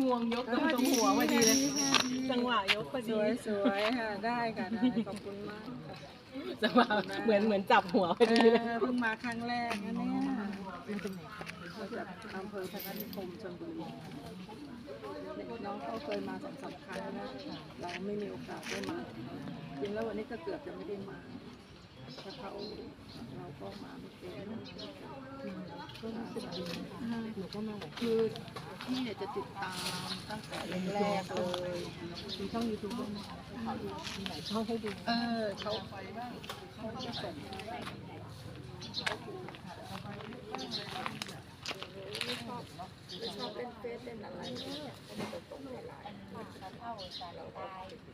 งวงยกตรงตรงหัวพอดีเลยจังหวะยกพอสดีวยสวยค่ะ ได้ค่ะได้ขอบคุณมากค่ะจังหวะเหมือนเหมือนจับหัวพอเอดีเลยอเพิ่งมาครั้งแรกนะเนี่ยมาจากอำเภอพนัสนิคมชลบุรีน้องเขาเคยมาสองสามครั้งแล้วเราไม่มีโอกาสได้มาจริงแล้ววันนี้ก็เกือบจะไม่ได้มาถ้าเขาเราก็มา ไม่เป็นก็รู้สึกดีนะคะหนูก็มาแบบคือพี่เนี่ยจะติดตามตั้งแต่แรกๆเลยมีช่องยูทูบด้วยนะคะมีหลายช่องให้ดู เออเขาเขาจะส่งชอบเล่นเฟซเล่นอะไรเนี่ยก็จะส่งในไลน์เราก็ติดตาม